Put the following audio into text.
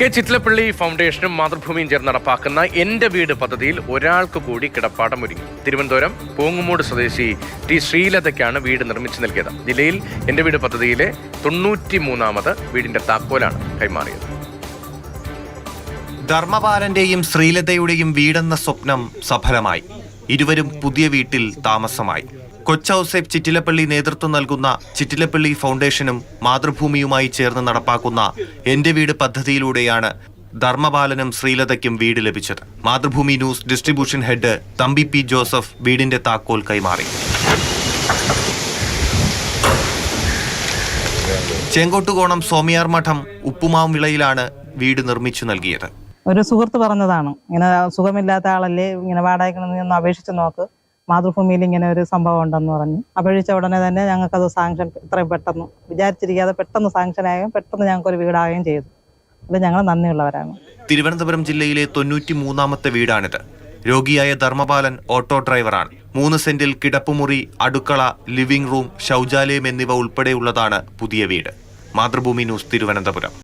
K Chittilappilly ഫൗണ്ടേഷനും മാതൃഭൂമിയും ചേർന്ന് നടപ്പാക്കുന്ന എന്റെ വീട് പദ്ധതിയിൽ ഒരാൾക്ക് കൂടി കിടപ്പാടം ഒരുങ്ങി തിരുവനന്തപുരം പൂങ്ങുമൂട് സ്വദേശി ടി ശ്രീലതയ്ക്കാണ് വീട് നിർമ്മിച്ചു നൽകിയത്. ജില്ലയിൽ എന്റെ വീട് പദ്ധതിയിലെ തൊണ്ണൂറ്റി മൂന്നാമത് വീടിന്റെ താക്കോലാണ് കൈമാറിയത്. ധർമ്മപാലന്റെയും ശ്രീലതയുടെയും വീടെന്ന സ്വപ്നം സഫലമായി. ഇരുവരും പുതിയ വീട്ടിൽ താമസമായി. കൊച്ചൌസേപ്പ് ചിറ്റിലപ്പള്ളി നേതൃത്വം നൽകുന്ന ചിറ്റിലപ്പള്ളി ഫൗണ്ടേഷനും മാതൃഭൂമിയുമായി ചേർന്ന് നടപ്പാക്കുന്ന എന്റെ വീട് പദ്ധതിയിലൂടെയാണ് ധർമ്മപാലനും ശ്രീലതയ്ക്കും വീട് ലഭിച്ചത്. Mathrubhumi news distribution head Thampi P Joseph വീടിന്റെ താക്കോൽ കൈമാറി. ചെങ്കോട്ടുകോണം സോമിയാർ മഠം ഉപ്പുമാം വിളയിലാണ് വീട് നിർമ്മിച്ചു നൽകിയത്. ഒരു സുഹൃത്ത് പറഞ്ഞതാണ്. ഇങ്ങനെ സുഖമില്ലാത്ത ആളല്ലേ ഇങ്ങനെ വാടകയ്ക്ക് നീ ഒന്ന് അപേക്ഷിച്ച് നോക്ക്. മാതൃഭൂമിയിൽ ഇങ്ങനെ ഒരു സംഭവം ഉണ്ടെന്ന് പറഞ്ഞു. അപേക്ഷിച്ച ഉടനെ തന്നെ ഞങ്ങൾക്കത് സാങ്ഷൻ ഇത്രയും പെട്ടെന്ന് വിചാരിച്ചിരിക്കാതെ പെട്ടെന്ന് സാങ്ഷൻ സാങ്ഷനാകുകയും പെട്ടെന്ന് ഞങ്ങൾക്ക് ഒരു വീടാകുകയും ചെയ്തു. അത് ഞങ്ങൾ നന്ദിയുള്ളവരാണ്. തിരുവനന്തപുരം ജില്ലയിലെ തൊണ്ണൂറ്റി മൂന്നാമത്തെ വീടാണിത്. രോഗിയായ ധർമ്മപാലൻ ഓട്ടോ ഡ്രൈവറാണ്. മൂന്ന് സെന്റിൽ കിടപ്പുമുറി അടുക്കള ലിവിംഗ് റൂം ശൗചാലയം എന്നിവ ഉൾപ്പെടെയുള്ളതാണ് പുതിയ വീട്. മാതൃഭൂമി ന്യൂസ് തിരുവനന്തപുരം.